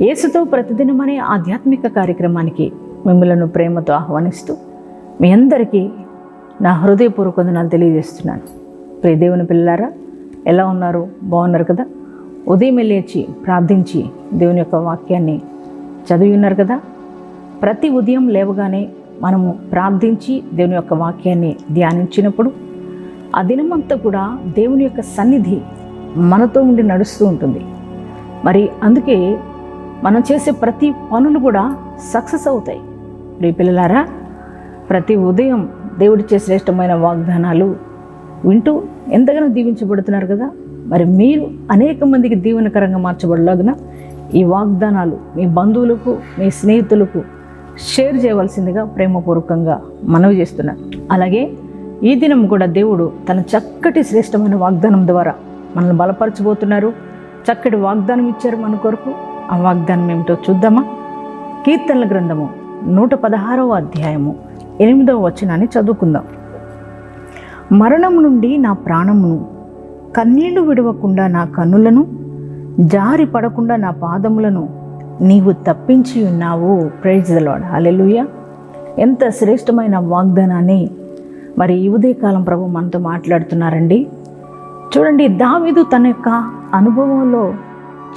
యేసుతో ప్రతిదినం అనే ఆధ్యాత్మిక కార్యక్రమానికి మిమ్మలను ప్రేమతో ఆహ్వానిస్తూ మీ అందరికీ నా హృదయపూర్వక వందనాలు తెలియజేస్తున్నాను. ప్రియ దేవుని పిల్లారా ఎలా ఉన్నారు? బాగున్నారు కదా? ఉదయం లేచి ప్రార్థించి దేవుని యొక్క వాక్యాన్ని చదివి ఉన్నారు కదా? ప్రతి ఉదయం లేవగానే మనము ప్రార్థించి దేవుని యొక్క వాక్యాన్ని ధ్యానించినప్పుడు ఆ దినమంతా కూడా దేవుని యొక్క సన్నిధి మనతో ఉండి నడుస్తూ ఉంటుంది. మరి అందుకే మనం చేసే ప్రతి పనులు కూడా సక్సెస్ అవుతాయి. ప్రియ పిల్లలారా ప్రతి ఉదయం దేవుడిచ్చే శ్రేష్టమైన వాగ్దానాలు వింటూ ఎంతగానో దీవించబడుతున్నారు కదా? మరి మీరు అనేక మందికి దీవెనకరంగా మార్చబడలాగిన ఈ వాగ్దానాలు మీ బంధువులకు మీ స్నేహితులకు షేర్ చేయవలసిందిగా ప్రేమపూర్వకంగా మనవి చేస్తున్నాను అలాగే ఈ దినం కూడా దేవుడు తన చక్కటి శ్రేష్టమైన వాగ్దానం ద్వారా మనల్ని బలపరచబోతున్నారు. చక్కటి వాగ్దానం ఇచ్చారు మన కొరకు. ఆ వాగ్దానం ఏమిటో చూద్దామా? కీర్తనల గ్రంథము నూట పదహారవ అధ్యాయము ఎనిమిదవ వచనాన్ని చదువుకుందాం. మరణం నుండి నా ప్రాణమును కన్నీళ్ళు విడవకుండా నా కన్నులను జారి పడకుండా నా పాదములను నీవు తప్పించి ఉన్నావు. ప్రైజ్ దలాడ్ అలెలుయ ఎంత శ్రేష్టమైన వాగ్దానాన్ని మరి ఈ ఉదయకాలం ప్రభు మనతో మాట్లాడుతున్నారండి. చూడండి దావీదు తన యొక్క అనుభవంలో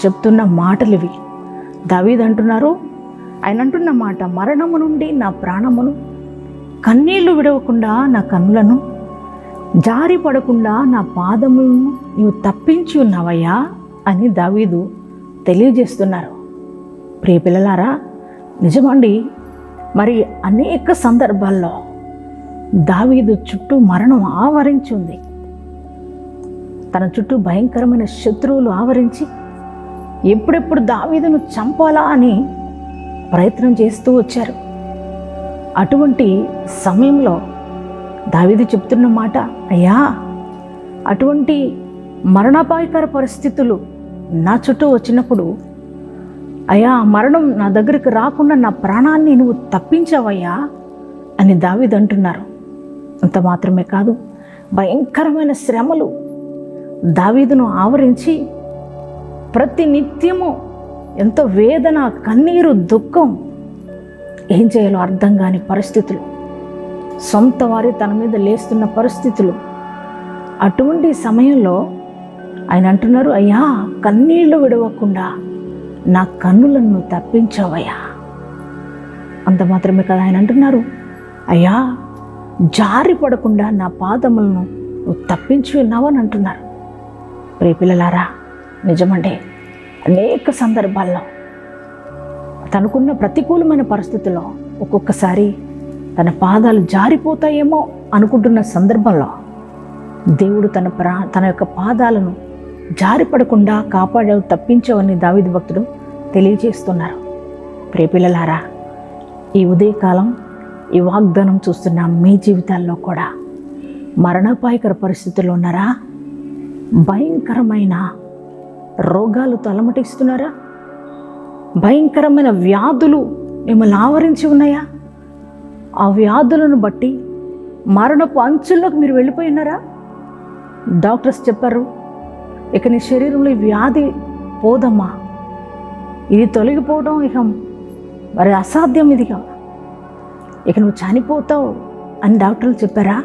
చెప్తున్న మాటలు ఇవి దవీద్ అంటున్నారు. ఆయన అంటున్న మాట మరణము నుండి నా ప్రాణమును కన్నీళ్ళు విడవకుండా నా కన్నులను జారి పడకుండా నా పాదములను నీవు తప్పించి ఉన్నావయ్యా అని దావీదు తెలియజేస్తున్నారు. ప్రియ పిల్లలారా నిజమండి మరి అనేక సందర్భాల్లో దావీదు చుట్టూ మరణం ఆవరించి ఉంది. తన చుట్టూ భయంకరమైన శత్రువులు ఆవరించి ఎప్పుడెప్పుడు దావీదును చంపాలా అని ప్రయత్నం చేస్తూ వచ్చారు. అటువంటి సమయంలో దావీదు చెప్తున్న మాట అయ్యా అటువంటి మరణాపాయకర పరిస్థితులు నా చుట్టూ వచ్చినప్పుడు అయ్యా మరణం నా దగ్గరికి రాకుండా నా ప్రాణాన్ని నువ్వు తప్పించావయ్యా అని దావీదు అంటున్నారు. అంత మాత్రమే కాదు భయంకరమైన శ్రమలు దావీదును ఆవరించి ప్రతి నిత్యము ఎంతో వేదన కన్నీరు దుఃఖం ఏం చేయాలో అర్థం కాని పరిస్థితులు. సొంత వారి తన మీద లేస్తున్న పరిస్థితులు. అటువంటి సమయంలో ఆయన అంటున్నారు అయ్యా కన్నీళ్ళు విడవకుండా నా కన్నులను తప్పించావయ్యా. అంత మాత్రమే కదా ఆయన అంటున్నారు అయ్యా జారి పడకుండా నా పాదములను నువ్వు తప్పించి ఉన్నావని అంటున్నారు. ప్రియ పిల్లలారా నిజమండి అనేక సందర్భాల్లో తనకున్న ప్రతికూలమైన పరిస్థితుల్లో ఒక్కొక్కసారి తన పాదాలు జారిపోతాయేమో అనుకుంటున్న సందర్భంలో దేవుడు తన ప్రా తన యొక్క పాదాలను జారిపడకుండా కాపాడావు తప్పించవని దావిది భక్తుడు తెలియజేస్తున్నారు. ప్రేపిల్లలారా ఈ ఉదయకాలం ఈ వాగ్దానం చూస్తున్న మీ జీవితాల్లో కూడా మరణాపాయకర పరిస్థితుల్లో ఉన్నారా? భయంకరమైన రోగాలు తలమటిస్తున్నారా? భయంకరమైన వ్యాధులు మిమ్మల్ని ఆవరించి ఉన్నాయా? ఆ వ్యాధులను బట్టి మరణపు అంచుల్లోకి మీరు వెళ్ళిపోయి ఉన్నారా? డాక్టర్స్ చెప్పారు ఇక నీ శరీరంలో ఈ వ్యాధి పోదమ్మా. ఇది తొలగిపోవడం ఇక మరి అసాధ్యం ఇదిగా ఇక నువ్వు చనిపోతావు అని డాక్టర్లు చెప్పారా?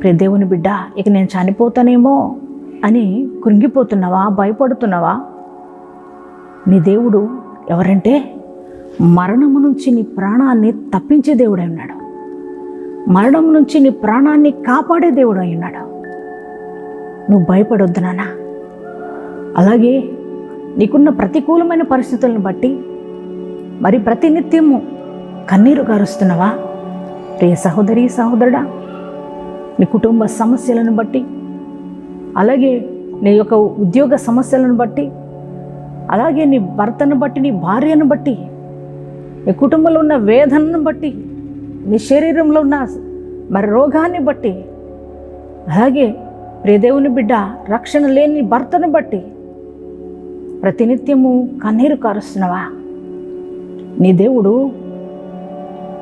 ప్రే దేవుని బిడ్డ ఇక నేను చనిపోతానేమో అని కృంగిపోతున్నావా? భయపడుతున్నావా? నీ దేవుడు ఎవరంటే మరణము నుంచి నీ ప్రాణాన్ని తప్పించే దేవుడై ఉన్నాడు. మరణం నుంచి నీ ప్రాణాన్ని కాపాడే దేవుడు అయి ఉన్నాడు. నువ్వు భయపడొద్దు నాన్న. అలాగే నీకున్న ప్రతికూలమైన పరిస్థితులను బట్టి మరి ప్రతినిత్యము కన్నీరు గారుస్తున్నావా ప్రియ సహోదరి సహోదరుడా నీ కుటుంబ సమస్యలను బట్టి అలాగే నీ యొక్క ఉద్యోగ సమస్యలను బట్టి అలాగే నీ భర్తను బట్టి నీ భార్యను బట్టి నీ కుటుంబంలో ఉన్న వేదనను బట్టి నీ శరీరంలో ఉన్న మరి రోగాన్ని బట్టి అలాగే ప్రియదేవుని బిడ్డ రక్షణ లేని భర్తను బట్టి ప్రతినిత్యము కన్నీరు కారుస్తున్నావా? నీ దేవుడు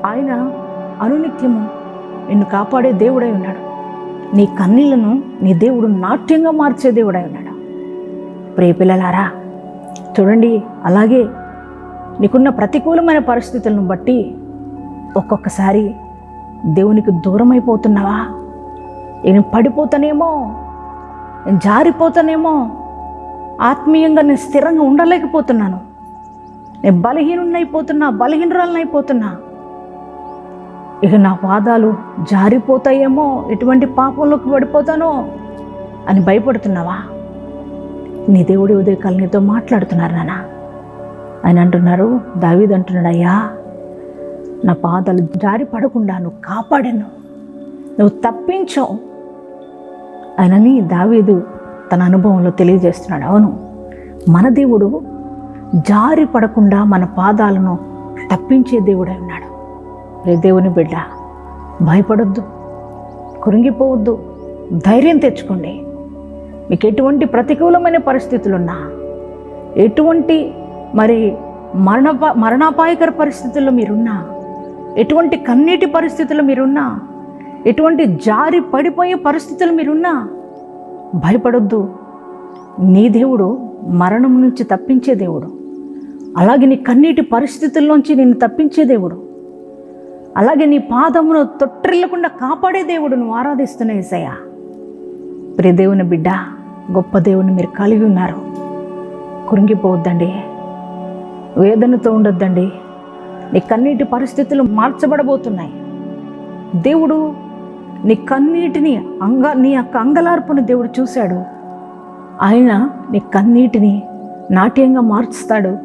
ఆయన అనునిత్యము నిన్ను కాపాడే దేవుడై ఉన్నాడు. నీ కన్నీళ్ళను నీ దేవుడు నాట్యంగా మార్చే దేవుడై ఉన్నాడు? ప్రియపిల్లలారా చూడండి అలాగే నీకున్న ప్రతికూలమైన పరిస్థితులను బట్టి ఒక్కొక్కసారి దేవునికి దూరం అయిపోతున్నావా నేను పడిపోతానేమో నేను జారిపోతానేమో ఆత్మీయంగా నేను స్థిరంగా ఉండలేకపోతున్నాను. నేను బలహీనున్నైపోతున్నా బలహీనరాలనైపోతున్నా. ఇక నా పాదాలు జారిపోతాయేమో ఎటువంటి పాపంలోకి పడిపోతానో అని భయపడుతున్నావా? నీ దేవుడి ఉదయకాలు నీతో మాట్లాడుతున్నారు నాన్న. ఆయన అంటున్నారు దావీద్ అంటున్నాడు అయ్యా నా పాదాలు జారి పడకుండా నువ్వు కాపాడాను. నువ్వు తప్పించావు ఆయనని దావీదు తన అనుభవంలో తెలియజేస్తున్నాడు అవును మన దేవుడు జారి పడకుండా మన పాదాలను తప్పించే దేవుడై ఉన్నాడు. దేవుని బిడ్డ భయపడొద్దు కృంగిపోవద్దు ధైర్యం తెచ్చుకోండి. మీకు ఎటువంటి ప్రతికూలమైన పరిస్థితులున్నా ఎటువంటి మరి మరణ మరణాపాయకర పరిస్థితుల్లో మీరున్నా ఎటువంటి కన్నీటి పరిస్థితుల్లో మీరున్నా ఎటువంటి జారి పడిపోయే పరిస్థితులు మీరున్నా భయపడొద్దు. నీ దేవుడు మరణం నుంచి తప్పించే దేవుడు. అలాగే నీ కన్నీటి పరిస్థితుల్లోంచి నిన్ను తప్పించే దేవుడు. అలాగే నీ పాదమును తొట్టిల్లకుండా కాపాడే దేవుడు నువ్వు ఆరాధిస్తున్న ఏసయ్యా. ప్రియ దేవుని బిడ్డ గొప్ప దేవుని మీరు కలిగి ఉన్నారు. కురింగిపోవద్దండి వేదనతో ఉండొద్దండి. నీ కన్నీటి పరిస్థితులు మార్చబడబోతున్నాయి. దేవుడు నీ కన్నీటిని అంగ నీ యొక్క అంగలార్పును దేవుడు చూశాడు. ఆయన నీ కన్నీటిని నాట్యంగా మార్చుతాడు.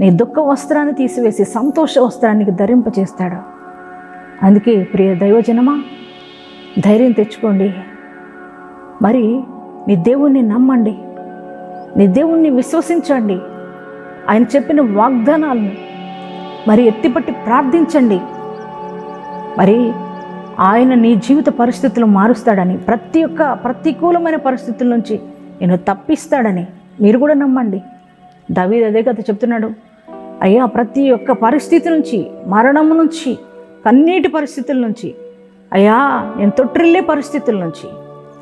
నీ దుఃఖ వస్త్రాన్ని తీసివేసి సంతోష వస్త్రానికి ధరింపచేస్తాడు. అందుకే ప్రియ దైవజనమా ధైర్యం తెచ్చుకోండి. మరి నీ దేవుణ్ణి నమ్మండి. నీ దేవుణ్ణి విశ్వసించండి. ఆయన చెప్పిన వాగ్దానాలను మరి ఎత్తిపట్టి ప్రార్థించండి. మరి ఆయన నీ జీవిత పరిస్థితులు మారుస్తాడని ప్రతి ఒక్క ప్రతికూలమైన పరిస్థితుల నుంచి నేను తప్పిస్తాడని మీరు కూడా నమ్మండి. దవీద్ అదే కథ చెప్తున్నాడు. అయ్యా ప్రతి ఒక్క పరిస్థితి నుంచి మరణం నుంచి కన్నీటి పరిస్థితుల నుంచి. అయ్యా నేను తొట్టిల్లే పరిస్థితుల నుంచి.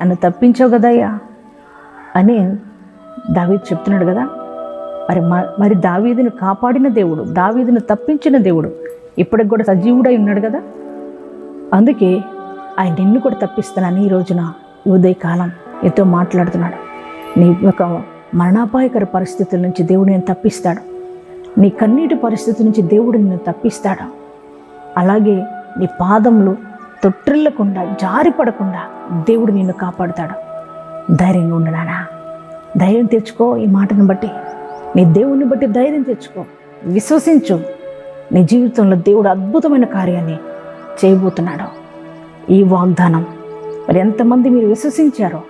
నన్ను తప్పించావు కదయ్యా అని దావీద్ చెప్తున్నాడు కదా. మరి మ- మరి దావీదును కాపాడిన దేవుడు దావీదును తప్పించిన దేవుడు ఇప్పటికి కూడా సజీవుడై ఉన్నాడు కదా. అందుకే ఆయన నిన్ను కూడా తప్పిస్తానని ఈ రోజున ఉదయకాలం ఎంతో మాట్లాడుతున్నాడు. నీ యొక్క మరణాపాయకర పరిస్థితుల నుంచి దేవుడు నేను తప్పిస్తాడు. నీ కన్నీటి పరిస్థితి నుంచి దేవుడు నిన్ను తప్పిస్తాడు. అలాగే నీ పాదములు తొట్టిల్లకుండా జారిపడకుండా దేవుడు నిన్ను కాపాడుతాడు. ధైర్యంగా ఉండు ధైర్యం తెచ్చుకో ఈ మాటను బట్టి. నీ దేవుని బట్టి ధైర్యం తెచ్చుకో. విశ్వసించు. నీ జీవితంలో దేవుడు అద్భుతమైన కార్యాన్ని చేయబోతున్నాడు. ఈ వాగ్దానం మరి ఎంతమంది మీరు విశ్వసించారో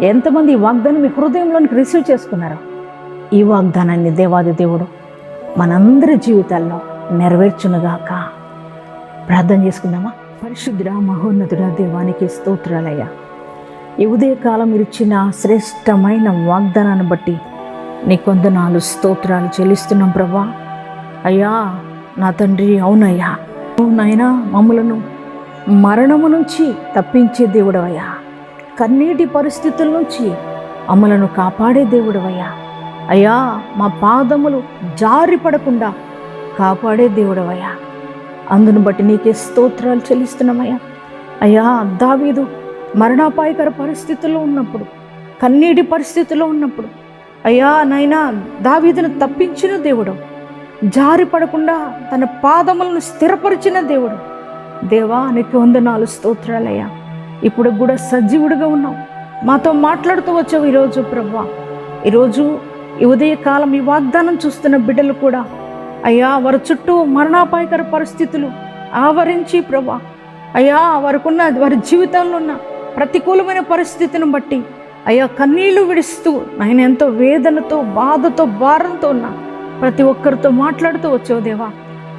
ఎంతమంది ఈ వాగ్దానం మీ హృదయంలోనికి రిసీవ్ చేసుకున్నారో ఈ వాగ్దానాన్ని దేవాది దేవుడు మనందరి జీవితాల్లో నెరవేర్చునుగాక. ప్రార్థన చేసుకుందామా? పరిశుద్ధుడ మహోన్నతుడ దేవానికి స్తోత్రాలయ్యా. ఈ ఉదయకాలం మీరు ఇచ్చిన శ్రేష్టమైన వాగ్దానాన్ని బట్టి నీ కొందనాలు స్తోత్రాలు చెల్లిస్తున్నాం ప్రభా. అయ్యా నా తండ్రి అవునయ్యా. నువ్వు నాయనా మమ్మలను మరణము నుంచి తప్పించే దేవుడవయ్యా. కన్నీటి పరిస్థితుల నుంచి అమ్మలను కాపాడే దేవుడవయ్యా. అయ్యా మా పాదములు జారి పడకుండా కాపాడే దేవుడవయ్యా. అందును బట్టి నీకే స్తోత్రాలు చెల్లిస్తున్నామయ్యా. అయ్యా దావీదు మరణాపాయకర పరిస్థితుల్లో ఉన్నప్పుడు కన్నీటి పరిస్థితిలో ఉన్నప్పుడు అయ్యా నాయనా దావీదును తప్పించిన దేవుడు జారి పడకుండా తన పాదములను స్థిరపరిచిన దేవుడు. దేవా నీకు వందనాలు స్తోత్రాలయ్యా. ఇప్పుడు కూడా సజీవుడిగా ఉన్నావు. మాతో మాట్లాడుతూ వచ్చావు ఈరోజు ప్రభా. ఈరోజు ఈ ఉదయకాలం ఈ వాగ్దానం చూస్తున్న బిడ్డలు కూడా అయ్యా వారి చుట్టూ మరణాపాయకర పరిస్థితులు ఆవరించి ప్రభా. అయ్యా వారికున్న వారి జీవితంలో ఉన్న ప్రతికూలమైన పరిస్థితిని బట్టి అయ్యా కన్నీళ్ళు విడుస్తూ ఆయన ఎంతో వేదనతో బాధతో భారంతో ఉన్న ప్రతి ఒక్కరితో మాట్లాడుతూ వచ్చావు దేవా.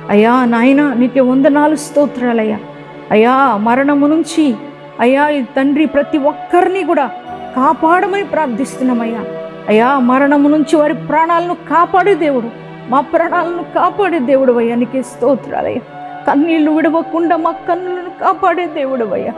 అయ్యా నాయన నీకే వందనాలు స్తోత్రాలయ్యా. అయ్యా మరణము నుంచి అయ్యా ఈ తండ్రి ప్రతి ఒక్కరిని కూడా కాపాడమని ప్రార్థిస్తున్నామయ్యా. అయ్యా మరణము నుంచి వారి ప్రాణాలను కాపాడే దేవుడు. మా ప్రాణాలను కాపాడే దేవుడు అయ్యా నీకే స్తోత్రాలయ్యా. కన్నీళ్ళు విడవకుండా మా కన్నులను కాపాడే దేవుడు అయ్యా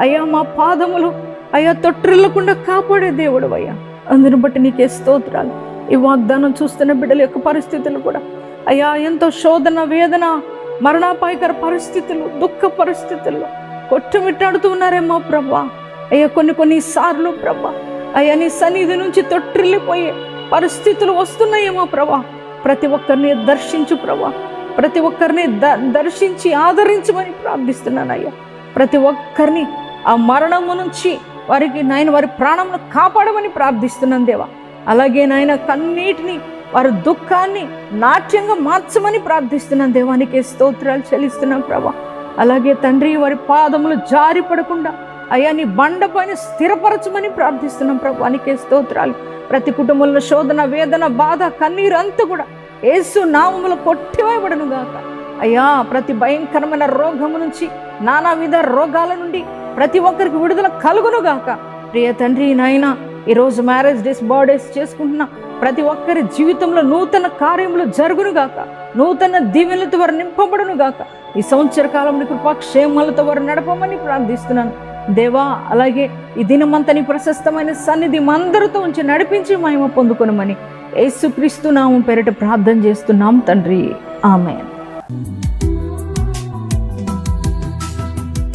అయ్యా మా పాదములు అయ్యా తొట్టిల్లకుండా కాపాడే దేవుడు అయ్యా అందుని బట్టి నీకే స్తోత్రాలు. ఈ వాగ్దానం చూస్తున్న బిడ్డల యొక్క పరిస్థితులు కూడా. అయ్యా ఎంతో శోధన వేదన మరణాపాయకర పరిస్థితులు దుఃఖ పరిస్థితుల్లో కొట్టుమిట్టాడుతూ ఉన్నారేమో ప్రభా. అయ్యా కొన్ని కొన్ని సార్లు ప్రభా. అయ్యా నీ సన్నిధి నుంచి తొట్టిల్లిపోయే పరిస్థితులు వస్తున్నాయేమో ప్రభా. ప్రతి ఒక్కరిని దర్శించు ప్రభా. ప్రతి ఒక్కరిని ద దర్శించి ఆదరించమని ప్రార్థిస్తున్నానయ్యా. ప్రతి ఒక్కరిని ఆ మరణము నుంచి వారికి నాయన వారి ప్రాణమును కాపాడమని ప్రార్థిస్తున్నాను దేవా. అలాగే నాయన కన్నీటిని వారి దుఃఖాన్ని నాట్యంగా మార్చమని ప్రార్థిస్తున్నాను దేవానికి స్తోత్రాలు చెల్లిస్తున్నాం ప్రభా. అలాగే తండ్రి వారి పాదములు జారి పడకుండా అయ్యా నీ బండ పైన స్థిరపరచమని ప్రార్థిస్తున్నాం ప్రభానికే స్తోత్రాలు. ప్రతి కుటుంబంలో శోధన వేదన బాధ కన్నీరు అంతా కూడా ఏసు నామములు కొట్టివేయబడను గాక. అయ్యా ప్రతి భయంకరమైన రోగము నుంచి నానావిధ రోగాల నుండి ప్రతి ఒక్కరికి విడుదల కలుగును గాక. ప్రియ తండ్రి నాయన ఈరోజు మ్యారేజ్ డేస్ బర్త్డేస్ చేసుకుంటున్న ప్రతి ఒక్కరి జీవితంలో నూతన కార్యములు జరుగును గాక. నూతన దీవెనలతో వారు నింపబడును గాక. ఈ సంవత్సర కాలంలో కృపాక్షేమాలతో వారు నడపమని ప్రార్థిస్తున్నాను. దేవా అలాగే ఈ దినమంతని ప్రశస్తమైన సన్నిధి మందరితో ఉంచి నడిపించి మహిమ పొందుకునమని యేసుక్రీస్తు నామం పేరిట ప్రార్థన చేస్తున్నాం తండ్రి. ఆమె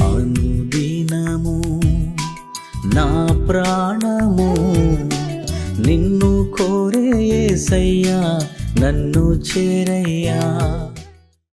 అనుదినము నా ప్రాణము నిన్ను కోరే యేసయ్యా నన్ను చేరయ్యా.